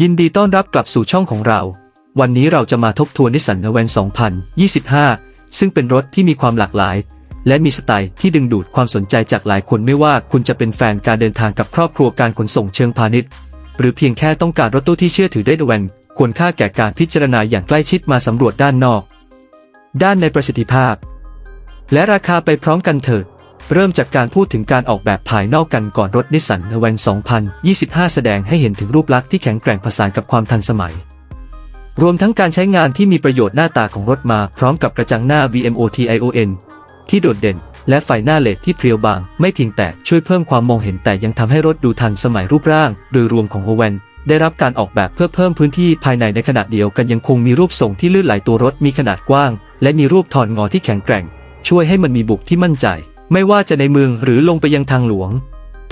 ยินดีต้อนรับกลับสู่ช่องของเรา วันนี้เราจะมาทบทวนนิสสันนเวน2025 ซึ่งเป็นรถที่มีความหลากหลาย และมีสไตล์ที่ดึงดูดความสนใจจากหลายคนไม่ว่าคุณจะเป็นแฟนการเดินทางกับครอบครัวการขนส่งเชิงพาณิชย์ หรือเพียงแค่ต้องการรถตู้ที่เชื่อถือได้ดเวนควรค่าแก่การพิจารณาอย่างใกล้ชิดมาสำรวจด้านนอก ด้านในประสิทธิภาพ และราคาไปพร้อมกันเถิด เริ่มจากการพูดถึงการออกแบบภายนอกกันก่อนรถนิสสันนเวน2025 แสดงให้เห็นถึงรูปลักษณ์ที่แข็งแกร่งผสานกับความทันสมัย รวมทั้งการใช้งานที่มีประโยชน์หน้าตาของรถมาพร้อมกับกระจังหน้า VMOTION ที่โดดเด่น และไฟหน้าเลดที่เพรียวบาง ไม่เพียงแต่ช่วยเพิ่มความมองเห็นแต่ยังทำให้รถดูทันสมัยรูปร่าง โดยรวมของโอเวนได้รับการออกแบบเพื่อเพิ่มพื้นที่ภายในในขณะเดียวกันยังคงมีรูปทรงที่ลื่นไหลตัวรถมีขนาดกว้าง และมีรูปทอนงอที่แข็งแกร่ง ช่วยให้มันมีบุคที่มั่นใจ ไม่ว่าจะในเมืองหรือลงไปยังทางหลวง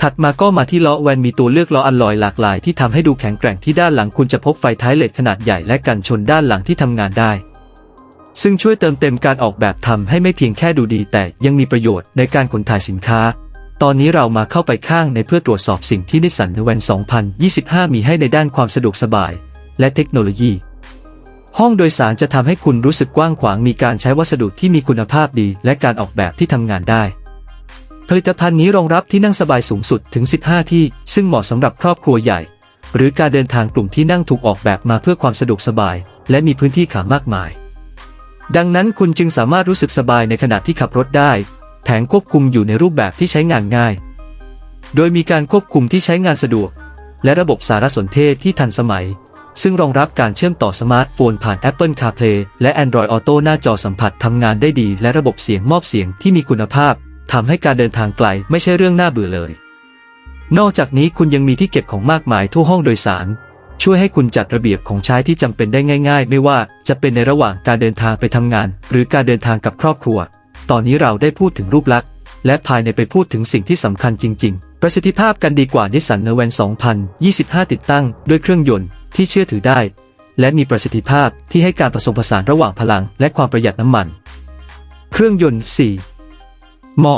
ถัดมาก็มาที่ล้อแวนมีตัวเลือกล้ออัลลอยหลากหลายที่ทำให้ดูแข็งแกร่งที่ด้านหลังคุณจะพบไฟท้ายเหลดขนาดใหญ่และกันชนด้านหลังที่ทำงานได้ ซึ่งช่วยเติมเต็มการออกแบบทำให้ไม่เพียงแค่ดูดี แต่ยังมีประโยชน์ในการขนถ่ายสินค้า ตอนนี้เรามาเข้าไปข้างในเพื่อตรวจสอบสิ่งที่นิสสันเวน2025 มีให้ในด้านความสะดวกสบาย และเทคโนโลยีห้องโดยสารจะทำให้คุณรู้สึกกว้างขวางมีการใช้วัสดุที่มีคุณภาพดี และการออกแบบที่ทำงานได้ ผลิตภัณฑ์นี้รองรับที่นั่งสบายสูงสุดถึง 15 ที่ ซึ่งเหมาะสำหรับครอบครัวใหญ่ หรือการเดินทางกลุ่มที่นั่งถูกออกแบบมาเพื่อความสะดวกสบาย และมีพื้นที่ขามากมาย ดังนั้นคุณจึงสามารถรู้สึกสบายในขณะที่ขับรถได้ แผงควบคุมอยู่ในรูปแบบที่ใช้งานง่าย โดยมีการควบคุมที่ใช้งานสะดวก และระบบสารสนเทศที่ทันสมัย ซึ่งรองรับการเชื่อมต่อสมาร์ทโฟนผ่าน Apple CarPlay และ Android Auto หน้าจอสัมผัสทำงานได้ดี และระบบเสียงมอบเสียงที่มีคุณภาพ ทำให้การเดินทางไกลไม่ใช่เรื่องน่าเบื่อเลย นอกจากนี้คุณยังมีที่เก็บของมากมายทั่วห้องโดยสาร ช่วยให้คุณจัดระเบียบของใช้ที่จำเป็นได้ง่าย ๆ ไม่ว่าจะเป็นในระหว่างการเดินทางไปทำงาน หรือการเดินทางกับครอบครัว ตอนนี้เราได้พูดถึงรูปลักษณ์และภายในไปพูดถึงสิ่งที่สำคัญจริง ๆ ประสิทธิภาพกันดีกว่านิสสันเนเวน2025 ติดตั้งด้วยเครื่องยนต์ที่เชื่อถือได้ และมีประสิทธิภาพที่ให้การผสมผสานระหว่างพลัง และความประหยัดน้ำมัน เครื่องยนต์4 มอ